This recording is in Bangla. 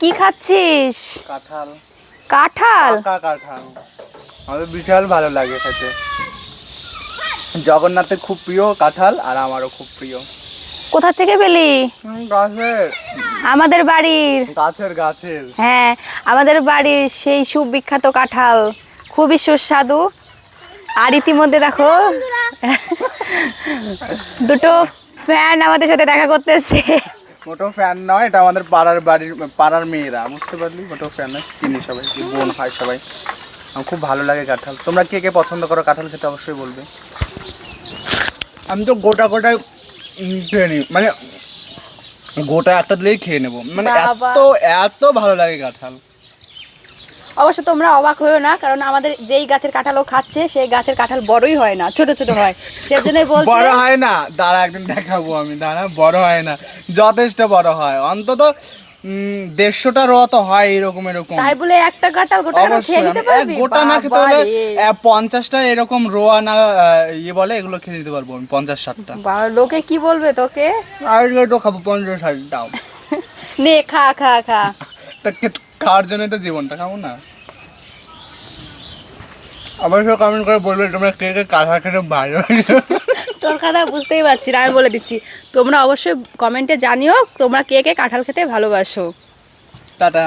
কি খাচ্ছিস? কাঁঠাল। কাঁঠাল? কাঁঠাল। আমাদের বিশাল ভালো লাগে খেতে। জগন্নাথের খুব প্রিয় কাঁঠাল আর আমারও খুব প্রিয়। কোথা থেকে পেলি? গাছের। আমাদের বাড়ির। গাছের গাছের। হ্যাঁ আমাদের বাড়ির সেই সুবিখ্যাত কাঁঠাল। খুবই সুস্বাদু। আর ইতিমধ্যে দেখো দুটো ফ্যান আমাদের সাথে দেখা করতেছে। মোটো ফ্যান নয় এটা আমাদের পাড়ার বাড়ির পাড়ার মেয়েরা বুঝতে পারলি? মোটো ফ্যান নয় চিনি সবাই বোন হয় সবাই। আমার খুব ভালো লাগে কাঁঠাল। তোমরা কে কে পছন্দ করো কাঁঠাল খেতে অবশ্যই বলবে। আমি তো গোটা গোটা খেয়ে নিই। মানে গোটা একটা দিলেই খেয়ে নেব। মানে এত এত ভালো লাগে কাঁঠাল। অবশ্য তোমরা অবাক হয়েও না কারণ আমাদের যেই গাছের কাঁঠাল ও খাচ্ছে সেই গাছের কাঁঠাল বড়ই হয় না ছোট ছোট হয়। সেজন্যই বলছে বড় হয় না। দাঁড়া একদিন দেখাবো আমি। দাঁড়া বড় হয় না। যথেষ্ট বড় হয়। অন্তত দেড়শোটা র তো হয় এরকম এরকম। তাই বলে একটা কাঁঠাল গোটা খেয়ে নিতে পারবি? গোটা না খেতে হলে পঞ্চাশটা এরকম রোয়া না ইয়ে বলে এগুলো খেয়ে নিতে পারব আমি পঞ্চাশ ষাটটা। লোকে কি বলবে তোকে? আর তো খাব পঞ্চাশ ষাট দাও। নে খা খা খা। খাওয়ার জন্যই তো জীবনটা খাব না? অবশ্যই কমেন্ট করে বলবে তোমরা কে কে কাঁথা খেতে ভালো তোর কথা বুঝতেই পারছি না আমি বলে দিচ্ছি। তোমরা অবশ্যই কমেন্টে জানিও তোমরা কে কে কাঁঠাল খেতে ভালোবাসো। টাটা।